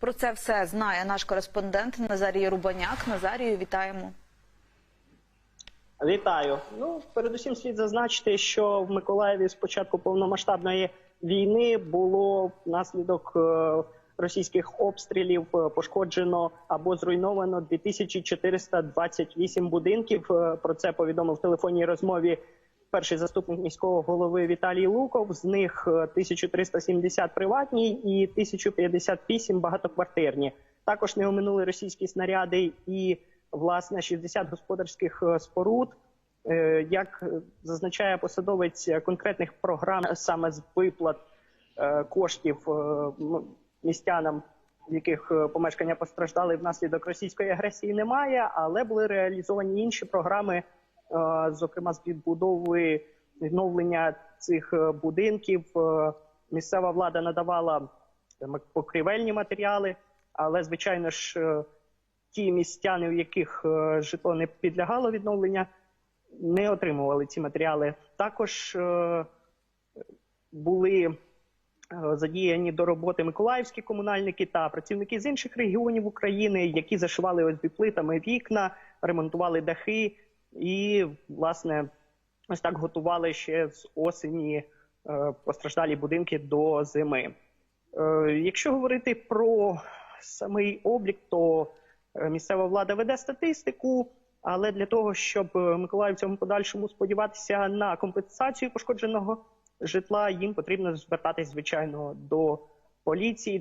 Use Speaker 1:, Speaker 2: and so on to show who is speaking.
Speaker 1: Про це все знає наш кореспондент Назарій Рубаняк. Назарію, вітаємо.
Speaker 2: Вітаю. Ну, передусім слід зазначити, що в Миколаєві з початку повномасштабної війни було внаслідок е, російських обстрілів е, пошкоджено або зруйновано 2428 будинків. Е, Про це повідомив в телефонній розмові перший заступник міського голови Віталій Луков. З них е, 1370 приватні і 1058 багатоквартирні. Також не оминули російські снаряди і власне 60 господарських е, споруд. Е, Як е, зазначає посадовець е, конкретних програм саме з виплат е, коштів е, містянам, в яких е, помешкання постраждали внаслідок російської агресії, немає, але були реалізовані інші програми, е, зокрема з відбудови відновлення цих е, будинків. Е, Місцева влада надавала е, покрівельні матеріали, але звичайно ж. е, ті містяни, в яких е, житло не підлягало відновлення, не отримували ці матеріали. Також е, були е, задіяні до роботи миколаївські комунальники та працівники з інших регіонів України, які зашивали ОСБ плитами вікна, ремонтували дахи і, власне, ось так готували ще з осені е, постраждалі будинки до зими. Е, Якщо говорити про самий облік, то е, місцева влада веде статистику, але для того, щоб миколаївцям подальшому сподіватися на компенсацію пошкодженого житла, їм потрібно звертатись звичайно до поліції.